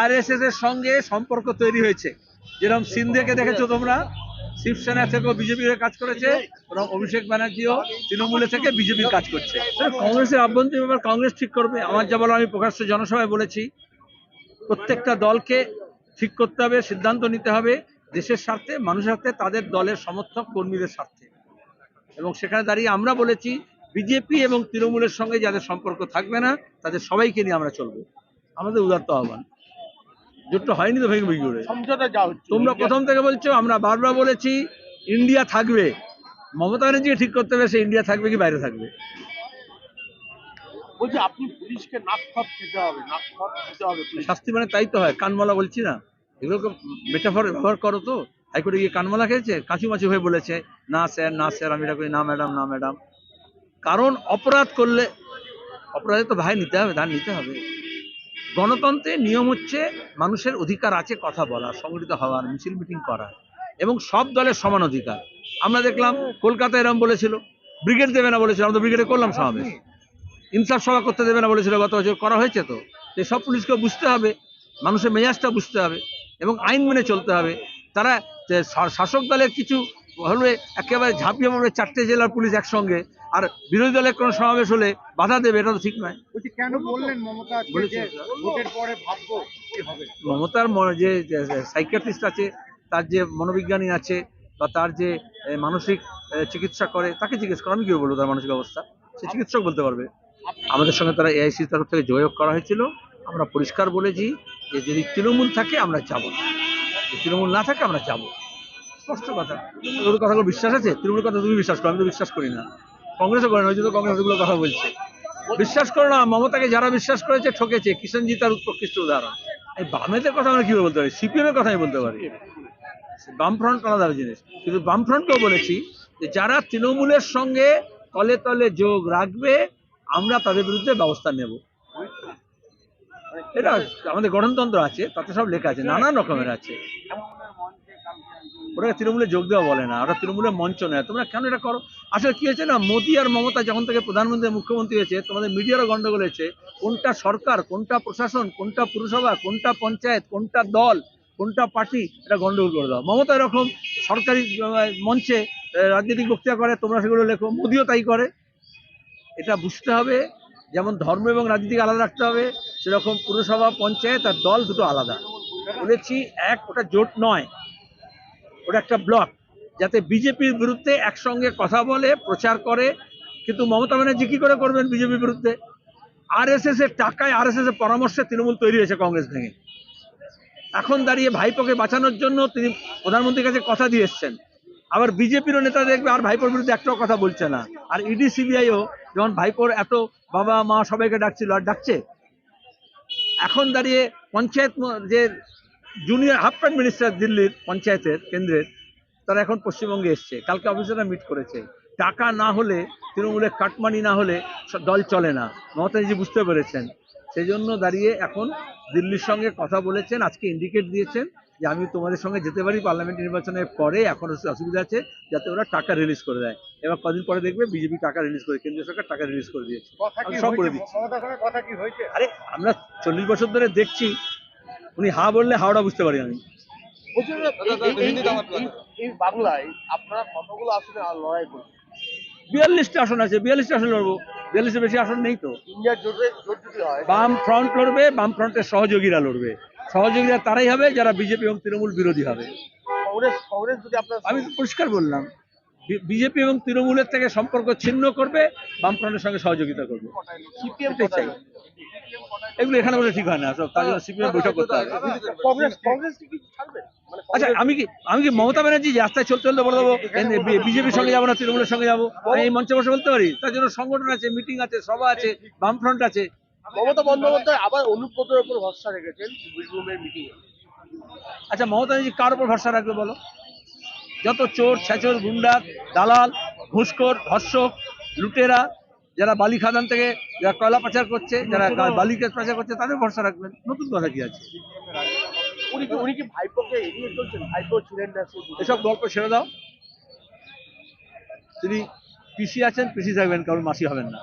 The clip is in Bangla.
আরএসএস এর সঙ্গে সম্পর্ক তৈরি হয়েছে। যেরকম সিন্ধেকে দেখেছ তোমরা? শিবসেনা থেকেও বিজেপির কাজ করেছে অভিষেক ব্যানার্জিও তৃণমূলে থেকে বিজেপির কাজ করছে। কংগ্রেসের আভ্যন্তরীণ ব্যাপার কংগ্রেস ঠিক করবে, আমার যা বলার আমি প্রকাশ্য জনসভায় বলেছি। প্রত্যেকটা দলকে ঠিক করতে হবে, সিদ্ধান্ত নিতে হবে, দেশের স্বার্থে, মানুষের স্বার্থে, তাদের দলের সমর্থক কর্মীদের স্বার্থে। এবং সেখানে দাঁড়িয়ে আমরা বলেছি, বিজেপি এবং তৃণমূলের সঙ্গে যাদের সম্পর্ক থাকবে না, তাদের সবাইকে নিয়ে আমরা চলবো। আমাদের উদার্ত আহ্বান। জোটটা হয়নি তো ভেঙে ভেঙে তোমরা প্রথম থেকে বলছো আমরা বারবার বলেছি ইন্ডিয়া থাকবে। মমতা ব্যানার্জিকে ঠিক করতে হবে সে ইন্ডিয়া থাকবে কি বাইরে থাকবে। বলছি আপনি পুলিশকে নাক খত হবে নাক খত খেতে হবে শাস্তি মানে তাই তো হয় কানমালা বলছি না। এগুলোকে মেটাফর ব্যবহার করো তো। হাইকোর্টে গিয়ে কানমালা খেয়েছে কাঁচুমাচু হয়ে বলেছে না স্যার না স্যার আমি এটা করি না ম্যাডাম না ম্যাডাম। কারণ অপরাধ করলে অপরাধে তো ভাই নিতে হবে ধান নিতে হবে। গণতন্ত্রের নিয়ম হচ্ছে মানুষের অধিকার আছে কথা বলার সংগঠিত হওয়ার মিছিল, মিটিং করার এবং সব দলের সমান অধিকার। আমরা দেখলাম কলকাতা এরম বলেছিল, ব্রিগেড দেবে না বলেছিল, আমরা ব্রিগেডে করলাম সমাবেশ। ইনসাফ সভা করতে দেবে না বলেছিল, গত বছর করা হয়েছে তো। সব পুলিশকে বুঝতে হবে, মানুষের মেজাজটা বুঝতে হবে এবং আইন মেনে চলতে হবে। তারা শাসক দলের কিছু হলে একেবারে ঝাঁপিয়ে পড়বে চারটে জেলার পুলিশ একসঙ্গে আর বিরোধী দলের কোনো সমাবেশ হলে বাধা দেবে এটা তো ঠিক নয়। কেন বললেন মমতা পরে মমতার যে সাইকিয়াট্রিস্ট আছে তার যে মনোবিজ্ঞানী আছে বা তার যে মানসিক চিকিৎসা করে তাকে জিজ্ঞেস করো। আমি কি বলব তার মানসিক অবস্থা? সে চিকিৎসক বলতে পারবে। আমাদের সঙ্গে তারা এআইসির তরফ থেকে যোগাযোগ করা হয়েছিল। আমরা পরিষ্কার বলেছি যে যদি তৃণমূল থাকে আমরা যাব যদি তৃণমূল না থাকে আমরা যাব। স্পষ্ট কথা। ওর কথাগুলো বিশ্বাস আছে? তৃণমূল কথা তুমি বিশ্বাস করো আমি তো বিশ্বাস করি না। কংগ্রেসও করে না ওই জন্য কংগ্রেস ওগুলো কথা বলছে। বিশ্বাস করো না, মমতাকে যারা বিশ্বাস করেছে, ঠকেছে কিষণজি তার উৎকৃষ্ট উদাহরণ। এই বামেদের কথা আমরা কীভাবে বলতে পারি? সিপিএম এর কথা আমি বলতে পারি। বামফ্রন্ট আলাদা জিনিস। কিন্তু বামফ্রন্টকেও বলেছি যে যারা তৃণমূলের সঙ্গে তলে তলে যোগ রাখবে, আমরা তাদের বিরুদ্ধে ব্যবস্থা নেব। এটা আমাদের গণতন্ত্র আছে, তাতে সব লেখা আছে, নানান রকমের আছে। ওরা তৃণমূলে যোগ দেওয়া বলে না ওরা তৃণমূলের মঞ্চ নেয়। তোমরা কেন এটা করো? আসলে কি হয়েছে না, মোদী আর মমতা যখন থেকে প্রধানমন্ত্রী, মুখ্যমন্ত্রী হয়েছে, তোমাদের মিডিয়ারও গন্ডগোল হয়েছে, কোনটা সরকার, কোনটা প্রশাসন, কোনটা পুরসভা, কোনটা পঞ্চায়েত, কোনটা দল, কোনটা পার্টি, এটা গন্ডগোল করে দাও। মমতা এরকম সরকারি মঞ্চে রাজনৈতিক বক্তৃতা করে, তোমরা সেগুলো লেখো, মোদিও তাই করে। এটা বুঝতে হবে, যেমন ধর্ম এবং রাজনীতিকে আলাদা রাখতে হবে, সেরকম পুরসভা, পঞ্চায়েত আর দল দুটো আলাদা। বলেছি, এক, ওটা জোট নয়। ওটা একটা ব্লক, যাতে বিজেপির বিরুদ্ধে একসঙ্গে কথা বলে, প্রচার করে। কিন্তু মমতা ব্যানার্জি কি করে করবেন বিজেপির বিরুদ্ধে? আরএসএস এর টাকায় আরএসএস এর পরামর্শে তৃণমূল তৈরি হয়েছে কংগ্রেস ভেঙে। এখন দাঁড়িয়ে ভাইপোকে বাঁচানোর জন্য তিনি প্রধানমন্ত্রীর কাছে কথা দিয়ে এসছেন। আবার বিজেপিরও নেতা দেখবে, আর ভাইপোর বিরুদ্ধে একটাও কথা বলছে না। আর ইডি সিবিআইও যখন ভাইপোর এত বাবা মা সবাইকে ডাকছিল, আর ডাকছে? এখন দাঁড়িয়ে পঞ্চায়েত যে জুনিয়র হাফ প্রাইম মিনিস্টার দিল্লির পঞ্চায়েতের কেন্দ্রের তারা এখন পশ্চিমবঙ্গে এসছে। কালকে অফিসাররা মিট করেছে। টাকা না হলে তৃণমূলের কাটমানি না হলে দল চলে না। মমতাজি বুঝতে পেরেছেন। সেই জন্য দাঁড়িয়ে এখন দিল্লির সঙ্গে কথা বলেছেন আজকে ইন্ডিকেট দিয়েছেন যে আমি তোমাদের সঙ্গে যেতে পারি পার্লামেন্ট নির্বাচনের পরে এখন অসুবিধা আছে যাতে ওরা টাকা রিলিজ করে দেয়। এবার কদিন পরে দেখবে বিজেপি টাকা রিলিজ করে কেন্দ্রীয় সরকার টাকা রিলিজ করে দিয়েছে। সব করে দিচ্ছি। আরে আমরা চল্লিশ বছর ধরে দেখছি উনি হা বললে হাওড়া বুঝতে পারি আমি। এই- বাংলায় আপনারা কতগুলো লড়াই করছেন? বিয়াল্লিশটা আসন আছে বিয়াল্লিশটা আসন লড়বো। বিয়াল্লিশের বেশি আসন নেই তো। হয় বাম ফ্রন্ট লড়বে বাম ফ্রন্টের সহযোগীরা লড়বে। সহযোগীরা তারাই হবে যারা বিজেপি এবং তৃণমূল বিরোধী হবে। আমি পরিষ্কার বললাম বিজেপি এবং তৃণমূলের থেকে সম্পর্ক ছিন্ন করবে বামফ্রন্টের সঙ্গে সহযোগিতা করবে। সিপিএম চাই। এগুলো এখানে বলে ঠিক হয় না। সব তার জন্য সিপিএম বৈঠক করতে হবে। কংগ্রেস কংগ্রেস কি কিছু ছাড়বে? মানে আচ্ছা আমি কি আমি কি মমতা ব্যানার্জি রাস্তায় চলতে চলতে বলে দেবো? বিজেপির সঙ্গে যাব না তৃণমূলের সঙ্গে যাব? আমি এই মঞ্চে বসে বলতে পারি? তার জন্য সংগঠন আছে মিটিং আছে সভা আছে বামফ্রন্ট আছে। মমতা বন্দ্যোপাধ্যায় আবার অনুব্রতের উপর ভরসা রেখেছেন বীরভূমের মিটিং আচ্ছা মমতা ব্যানার্জি কার উপর ভরসা রাখবে বলো? যত চোর ছেচর গুন্ডা দালাল ঘুষখোর ধর্ষক লুটেরা যারা বালি খাদান থেকে যারা কয়লা পাচার করছে যারা বালি গ্যাস পাচার করছে তাদের ভরসা রাখবেন। নতুন কথা কি আছে? উনি কি উনি কি ভাইপোকে এড়িয়ে চলছেন? ভাইপো ছিলেন এসব গল্প ছেড়ে দাও। তিনি পিসি আছেন পিসি থাকবেন কারণ মাসি হবেন না।